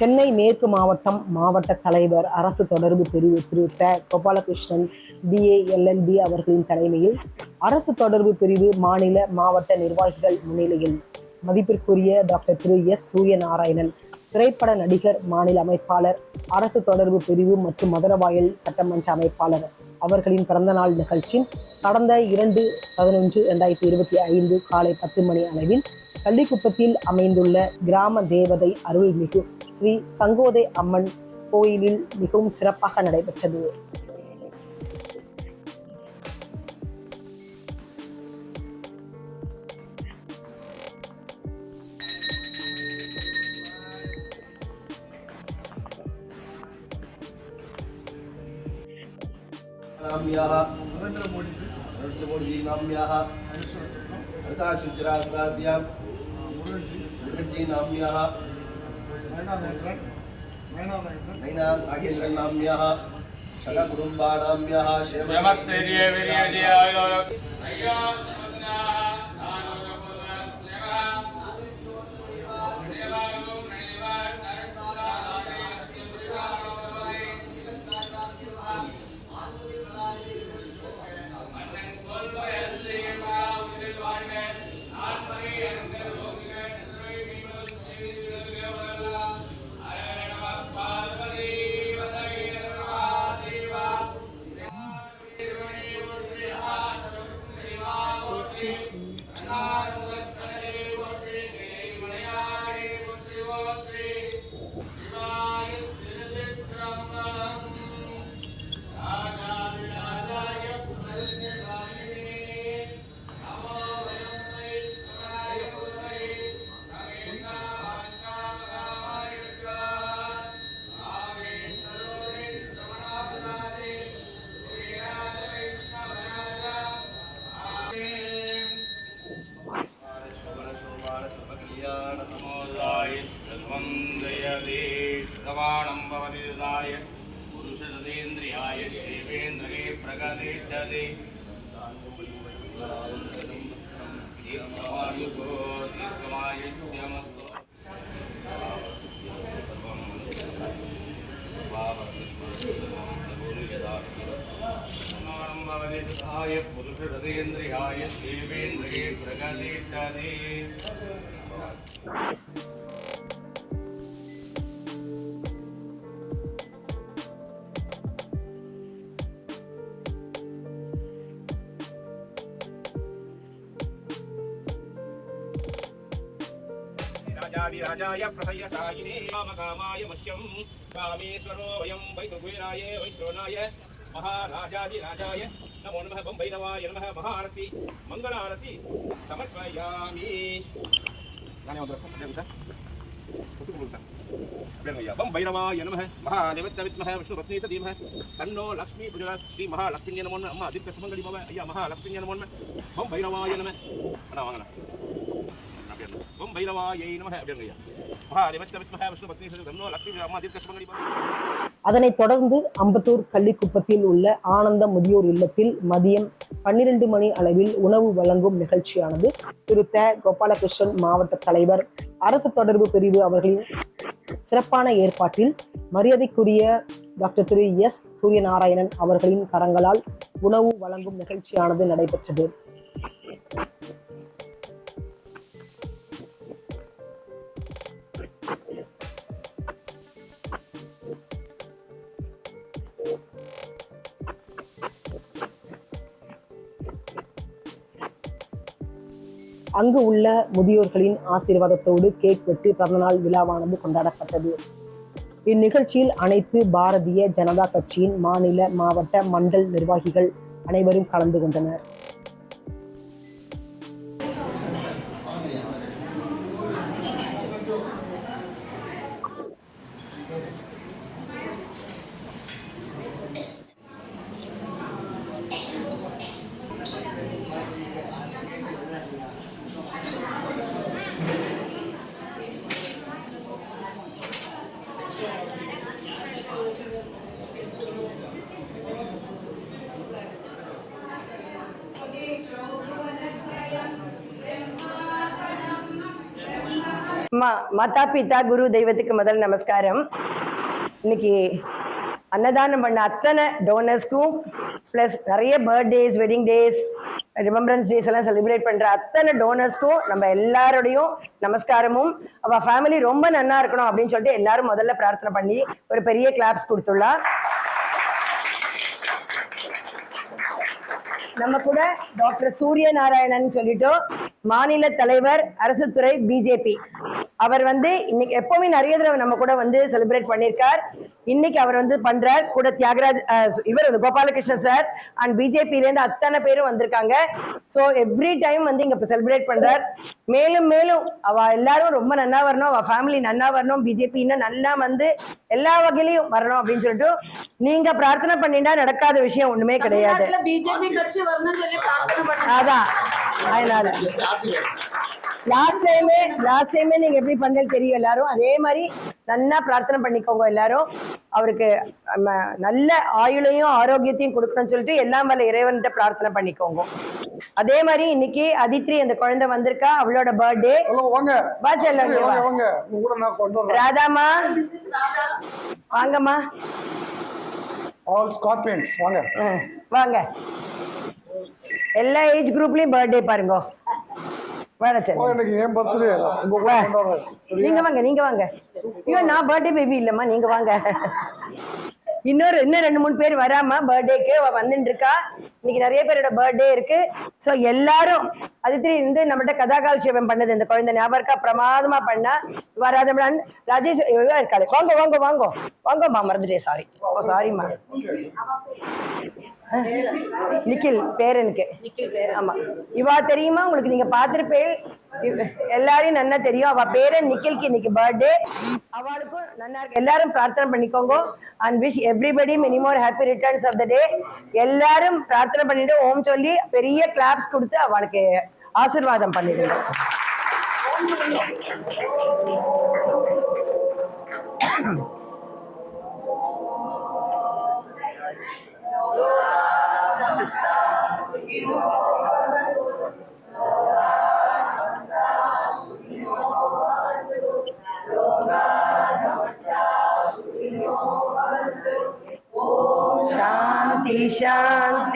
சென்னை மேற்கு மாவட்டம் மாவட்ட தலைவர் அரசு தொடர்பு பிரிவு திரு த. கோபாலகிருஷ்ணன் டிஏஎல்எல்பி அவர்களின் தலைமையில் அரசு தொடர்பு பிரிவு மாநில மாவட்ட நிர்வாகிகள் முன்னிலையில் மதிப்பிற்குரிய டாக்டர் திரு எஸ். சூரியநாராயணன் திரைப்பட நடிகர் மாநில அமைப்பாளர் அரசு தொடர்பு பிரிவு மற்றும் மதுரவாயல் சட்டமன்ற அமைப்பாளர் அவர்களின் பிறந்தநாள் நிகழ்ச்சி கடந்த இரண்டு பதினொன்று இரண்டாயிரத்தி இருபத்தி ஐந்து காலை பத்து மணி அளவில் கள்ளிக்குப்பத்தில் அமைந்துள்ள கிராம தேவதை அருள்மிகு ஸ்ரீ சங்கோதை அம்மன் கோயிலில் மிகவும் சிறப்பாக நடைபெற்றது नाम्याः नरेन्द्र मोदी नरेन्द्र मोदी नाम्याः हंसाशिचिरास्तास्यां मुरली नाम्याः नैना नागेन्द्र नाम्याः शलकुटुम्बा नाम्याः नमस्ते கோதாய செல்வம் ஜயதே கவாணம் பவதி தாய புருஷதேந்திரியாய சேவேந்திரே பிரகதித்ததே प्रगदिष्यते दीर्घमायुको दीर्घमायुष्यमस्तु प्रमाणं भवति दाय पुरुषरतेन्द्रियाय शिवेन्द्रगे प्रगदिष्यते राजाधिराजाय प्रसयसायिने कामकामाय मह्यं कामेश्वरो वयं वैसुकुराय वैश्रोनाय महाराजाधिराजाय நமோ நம பம்பைரவாய நம மகாரதி மங்கள ஆரதி சமர்ப்பயாமி நானே வந்து சமர்ப்பயம் சார் பம்பைரவாய நம மகாதேவத்த வித்மஹ விஷ்ணு பத்னி சதீமஹ தன்னோ லக்ஷ்மி புஜரா ஸ்ரீ மகாலக்ஷ்மி நமோ அம்மா அதித்த சுமங்கலி பவ ஐயா மகாலக்ஷ்மி நமோ பம்பைரவாய நம அண்ணா வாங்கண்ணா பம்பைரவாயை நம அப்படிங்க அதனைத் தொடர்ந்து அம்பத்தூர் கள்ளிக்குப்பத்தில் உள்ள ஆனந்த முதியோர் இல்லத்தில் மதியம் பன்னிரண்டு மணி அளவில் உணவு வழங்கும் நிகழ்ச்சியானது திரு த. கோபாலகிருஷ்ணன் மாவட்ட தலைவர் அரசு தொடர்பு பிரிவு அவர்களின் சிறப்பான ஏற்பாட்டில் மரியாதைக்குரிய டாக்டர் திரு எஸ். சூரியநாராயணன் அவர்களின் கரங்களால் உணவு வழங்கும் நிகழ்ச்சியானது நடைபெற்றது. அங்கு உள்ள முதியோர்களின் ஆசீர்வாதத்தோடு கேக் வெட்டி பிறந்தநாள் விழாவானது கொண்டாடப்பட்டது. இந்நிகழ்ச்சியில் அனைத்து பாரதிய ஜனதா கட்சியின் மாநில மாவட்ட மண்டல் நிர்வாகிகள் அனைவரும் கலந்து கொண்டனர். மாதா பிதா குரு தெய்வத்துக்கு முதல் நமஸ்காரம். இன்னைக்கு அன்னதானம் பண்ண அத்தனை டோனர்ஸ்க்கும் ப்ளஸ் நிறைய birthdays wedding days remembrance days எல்லாம் செலிப்ரேட் பண்ற அத்தனை டோனர்ஸ்க்கும் நம்ம எல்லாரோடையும் நமஸ்காரமும். அவ ஃபேமிலி ரொம்ப நன்னா இருக்கணும் அப்படின்னு சொல்லிட்டு எல்லாரும் முதல்ல பிரார்த்தனை பண்ணி ஒரு பெரிய கிளாப்ஸ் கொடுத்துள்ளா நம்ம கூட டாக்டர் சூரிய நாராயணன் சொல்லிட்டு மாநில தலைவர் அரசு துறை பிஜேபி அவர் வந்து இன்னைக்கு எப்பவுமே நிறைய தடவை நம்ம கூட வந்து செலிப்ரேட் பண்ணியிருக்கார். இன்னைக்கு அவர் வந்து பண்றார். கூட தியாகராஜ் அஹ், இவர் வந்து கோபாலகிருஷ்ணன் சார் அண்ட் பிஜேபியில இருந்து அத்தனை பேரும் வந்திருக்காங்க. ஸோ எவ்ரி டைம் வந்து இங்க செலிப்ரேட் பண்றார். மேலும் மேலும் அவ எல்லாரும் ரொம்ப நன்னா வரணும். அவ ஃபேமிலி நன்னா வரணும். பிஜேபி இன்னும் நல்லா வந்து எல்லா வகையிலையும் வரணும் அப்படின்னு சொல்லிட்டு நீங்க பிரார்த்தனை பண்ணிட்டா நடக்காத விஷயம் ஒண்ணுமே கிடையாது. அதான். அதனால. லாஸ்ட் டைமே லாஸ்ட் டைமே நீங்க எப்படி பண்ணது தெரியும் எல்லாரும்? அதே மாதிரி நல்லா பிரார்த்தனை பண்ணிக்கோங்க எல்லாரும். அவருக்கு நல்ல ஆயுளையும் ஆரோக்கியத்தையும் கொடுக்கணும்னு சொல்லிட்டு எல்லாம் வல்ல இறைவன்கிட்ட பிரார்த்தனை பண்ணிக்கோங்க. அதே மாதிரி இன்னைக்கு அதித்ரி அந்த குழந்தை வந்திருக்கா அவளோட பர்த்டே ராதாமா வாங்கம்மா. ஆல் ஸ்கார்பியன்ஸ் வாங்க. வாங்க. எல்லா ஏஜ் குரூப்லயும் பர்த்டே பாருங்க. பர்த்டே? நீங்க வாங்க நீங்க வாங்க. ஐயோ நான் பர்த்டே பேபி இல்லம்மா நீங்க வாங்க. இன்னொரு இன்னும் ரெண்டு மூணு பேர் வராம பர்த்டேக்கு வந்துட்டு இருக்கா இன்னைக்கு நிறைய பேரோட பர்த்டே இருக்கு. சோ எல்லாரும் அதித்திரி வந்து நம்மகிட்ட கதாகாலட்சேபம் பண்ணது. இந்த குழந்தை ஞாபகம் இருக்கா? பிரமாதமா பண்ணா. வராத ராஜேஷ் இவ இருக்காளே. வாங்க வாங்க வாங்க. வாங்கம்மா மறந்துட்டே சாரி ஓ சாரிம்மா நிக்கில் பேரனுக்கு. ஆமா. இவா தெரியுமா? உங்களுக்கு நீங்க பாத்திருப்பேன் எல்லாரையும் நன்னா தெரியும். அவ பேரன் நிக்கில்க்கு இன்னைக்கு பர்த்டே அவளுக்கும் நல்லா இருக்கு. எல்லாரும் பிரார்த்தனை பண்ணிக்கோங்க. And wish everybody many more happy returns of the day எல்லாரும் பிரார்த்தனை பண்ணிட்டு ஓம் சொல்லி பெரிய கிளாப்ஸ் கொடுத்து அவளுக்கு ஆசிர்வாதம் பண்ணிடுங்க.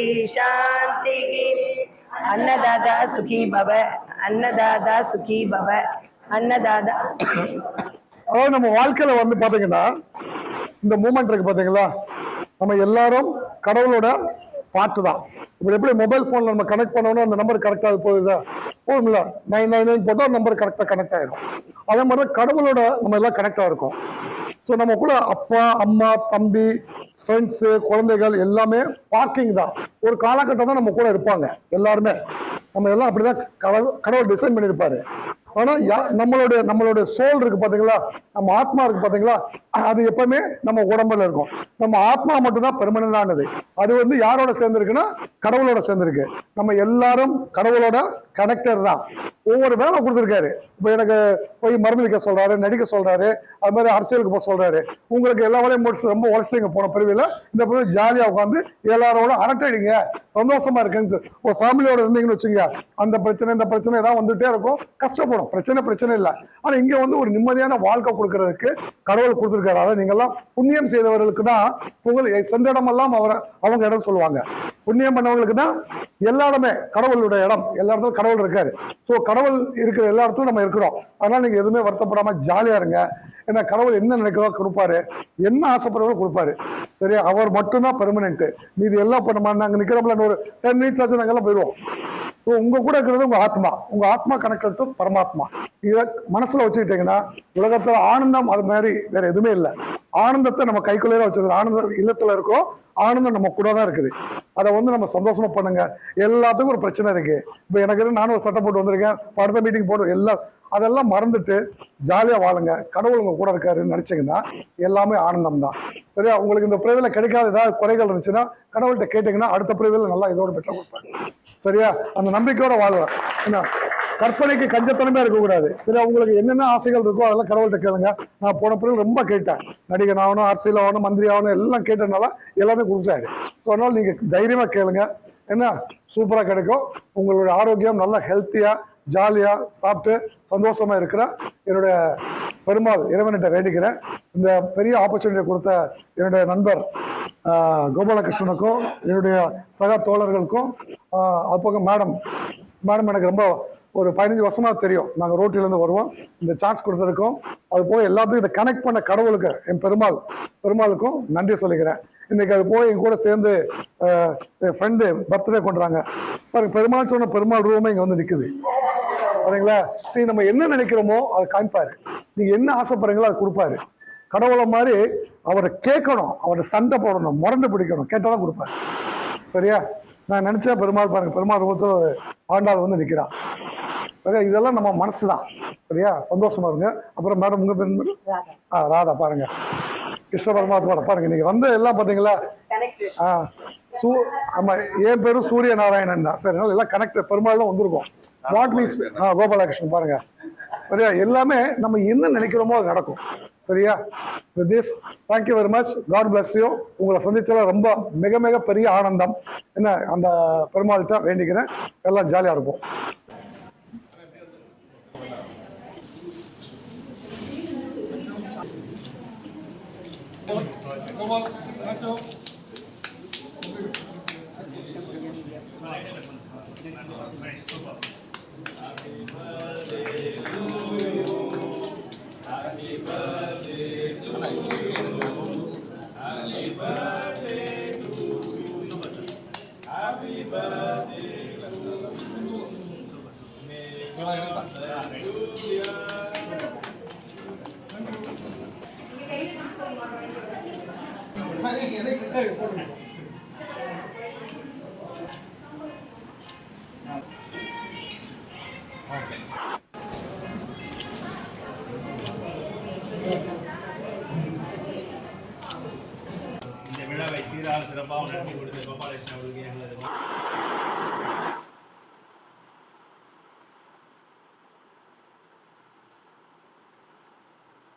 சாந்தி சாந்தி அன்னதாதா சுகி பவ அன்னதாதா சுகி பவ அன்னதாதா அதாவது நம்ம வாழ்க்கையில வந்து பாத்தீங்கன்னா இந்த மூமெண்ட் இருக்கு பாத்தீங்களா? நம்ம எல்லாரும் கடவுளோட பாட்டு தான். இப்போ எப்படி மொபைல் ஃபோன்ல நம்ம கனெக்ட் பண்ணோம்னா அந்த நம்பர் கரெக்டாக போகுதா? போகும்ல நைன் நைன் நைன் போட்டால் நம்பர் கரெக்டாக கனெக்ட் ஆயிடும் அதே மாதிரி தான் கடவுளோட நம்ம எல்லாம் கனெக்டாக இருக்கும். ஸோ நம்ம கூட அப்பா அம்மா தம்பி ஃப்ரெண்ட்ஸு குழந்தைகள் எல்லாமே பார்க்கிங் தான். ஒரு காலகட்டம் தான் நம்ம கூட இருப்பாங்க எல்லாருமே. நம்ம எல்லாம் அப்படிதான் கடவுள் கடவுள் டிசைன் பண்ணியிருப்பாரு. ஆனால் யா- நம்மளுடைய நம்மளுடைய சோல் இருக்கு பார்த்தீங்களா நம்ம ஆத்மா இருக்கு பார்த்தீங்களா அது எப்பவுமே நம்ம உடம்புல இருக்கும். நம்ம ஆத்மா மட்டும்தான் பெருமனானது அது வந்து யாரோட சேர்ந்துருக்குன்னா கடவுளோட சேர்ந்துருக்கு. நம்ம எல்லாரும் கடவுளோட கனெக்டர் தான். ஒவ்வொரு வேலை கொடுத்துருக்காரு. இப்போ எனக்கு போய் மருந்து சொல்கிறாரு சொல்றாரு நடிக்க சொல்றாரு அது மாதிரி அரசியலுக்கு போக சொல்றாரு. உங்களுக்கு எல்லா வேலையும் முடிச்சு ரொம்ப உழைச்சிங்க போன பிரிவில் இந்த பிரிவு ஜாலியாக உட்காந்து எல்லாரோட அரட்டடிங்க சந்தோஷமா இருக்குன்னு ஒரு ஃபேமிலியோட இருந்தீங்கன்னு வச்சுங்க அந்த பிரச்சனை இந்த பிரச்சனை ஏதாவது வந்துட்டே இருக்கும். கஷ்டப்படும். பிரச்சனை பிரச்சனை இல்லை. ஆனால் இங்கே வந்து ஒரு நிம்மதியான வாழ்க்கை கொடுக்கறதுக்கு கடவுள் கொடுத்துருக்காரு. அதை நீங்கள்லாம் புண்ணியம் செய்தவர்களுக்கு தான் உங்கள் சென்ற இடமெல்லாம் அவரை அவங்க இடம் சொல்லுவாங்க. புண்ணியம் பண்ணவங்களுக்கு தான் எல்லா இடமே கடவுளுடைய இடம். எல்லா இடத்துல கடவுள் இருக்காரு. ஸோ கடவுள் இருக்கிற எல்லா இடத்துலையும் நம்ம இருக்கிறோம். அதனால நீங்க எதுவுமே வருத்தப்படாம ஜாலியா இருங்க. ஏன்னா கடவுள் என்ன நினைக்கிறதோ கொடுப்பாரு. என்ன ஆசைப்படுறதோ கொடுப்பாரு. சரியா அவர் மட்டும்தான் பெர்மனென்ட் மீதி எல்லாம் இப்போ நாங்கள் நிற்கிறோம்ல ஒரு டென் மினிட்ஸ் ஆச்சு நாங்கள் எல்லாம் போயிடுவோம். ஸோ உங்க கூட இருக்கிறது உங்க ஆத்மா. உங்க ஆத்மா கனெக்ட் பரமாத்மா. இதை மனசுல வச்சுக்கிட்டீங்கன்னா உலகத்துல ஆனந்தம் அது மாதிரி வேற எதுவுமே இல்லை. ஆனந்தத்தை நம்ம கைக்குள்ளே வச்சிருக்கோம் ஆனந்தம் இல்லத்துல இருக்கோம். ஆனந்தம் நம்ம கூட தான் இருக்குது. அதை வந்து நம்ம சந்தோஷமா பண்ணுங்க. எல்லாத்துக்கும் ஒரு பிரச்சனை இருக்கு. இப்போ எனக்கு நானும் ஒரு சட்டை போட்டு வந்திருக்கேன். இப்ப அடுத்த மீட்டிங் போட்டு எல்லாம் அதெல்லாம் மறந்துட்டு ஜாலியாக வாழுங்க. கடவுள் உங்கள் கூட இருக்காருன்னு நினச்சிங்கன்னா எல்லாமே ஆனந்தம் தான் சரியா? உங்களுக்கு இந்த பிரிவில் கிடைக்காத ஏதாவது குறைகள் இருந்துச்சுன்னா கடவுள்கிட்ட கேட்டிங்கன்னா அடுத்த பிரிவில் நல்லா இதோட பெற்ற கொடுப்பாங்க சரியா? அந்த நம்பிக்கையோட வாழ்வேன் என்ன? கற்பனைக்கு கஞ்சத்தனமே இருக்கக்கூடாது. சரியா? உங்களுக்கு என்னென்ன ஆசைகள் இருக்கோ அதெல்லாம் கடவுள்கிட்ட கேளுங்க. நான் போன பிறகு ரொம்ப கேட்டேன். நடிகன் ஆகணும் அரசியல் ஆகணும் மந்திரி ஆகணும் எல்லாம் கேட்டதுனால எல்லாமே கொடுத்தாரு ஸோ அதனால நீங்கள் தைரியமாக கேளுங்க. என்ன? சூப்பராக கிடைக்கும். உங்களுடைய ஆரோக்கியம் நல்லா ஹெல்த்தியாக ஜாலியாக சாப்பிட்டு சந்தோஷமாக இருக்கிற என்னுடைய பெருமாள் இறைவன்கிட்ட வேண்டிக்கிறேன். இந்த பெரிய ஆப்பர்ச்சுனிட்டி கொடுத்த என்னுடைய நண்பர் கோபாலகிருஷ்ணனுக்கும் என்னுடைய சக தோழர்களுக்கும் அது போக மேடம் மேடம் எனக்கு ரொம்ப ஒரு பதினஞ்சு வருஷமாக தெரியும். நாங்கள் ரோட்டிலேருந்து வருவோம். இந்த சான்ஸ் கொடுத்துருக்கோம் அது போக எல்லாத்துக்கும் இதை கனெக்ட் பண்ண கடவுளுக்கு என் பெருமாள் பெருமாளுக்கும் நன்றி சொல்லிக்கிறேன். இன்னைக்கு அது போய் என் கூட சேர்ந்து என் ஃப்ரெண்டு பர்த்டே கொண்டுறாங்க பாருங்க பெருமாள் சொன்ன பெருமாள் ரூமே இங்கே வந்து நிற்குது சரிங்களா சரி நம்ம என்ன நினைக்கிறோமோ அதை காமிப்பாரு. நீங்க என்ன ஆசைப்படுறீங்களோ அதை கொடுப்பாரு. கடவுளை மாதிரி அவரை கேட்கணும் அவரை சண்டை போடணும் முரண்டு பிடிக்கணும் கேட்டாதான் கொடுப்பாரு. சரியா? நான் நினைச்சேன் பெருமாள் பாருங்க பெருமாள் ரூபத்தில் ஆண்டாள் வந்து நிற்கிறான் சரியா? இதெல்லாம் நம்ம மனசு தான் சரியா? சந்தோஷமா இருங்க. அப்புறம் மேடம் உங்க பேர்? ஆ ராதா பாருங்க. கிருஷ்ண பரமாத்மா பாருங்க இன்னைக்கு வந்த எல்லாம் பாத்தீங்களா? ஆ சூ ஆமா என் பேரும் சூரிய நாராயணன் தான். சரி எல்லாம் கனெக்ட் பெருமாள் தான் வந்திருக்கோம். வாட் மீன்ஸ் ஆ கோபாலகிருஷ்ணன் பாருங்க. சரியா? எல்லாமே நம்ம என்ன நினைக்கிறோமோ அது நடக்கும். சரியா? With this thank you very much god bless you உங்களை சந்திச்சதில் ரொம்ப மிக மிக பெரிய ஆனந்தம். என்ன அந்த பெருமாள்கிட்ட வேண்டிக்கிறேன். எல்லாம் ஜாலியாக இருப்போம். இந்த விழாவை బాగున్నాయి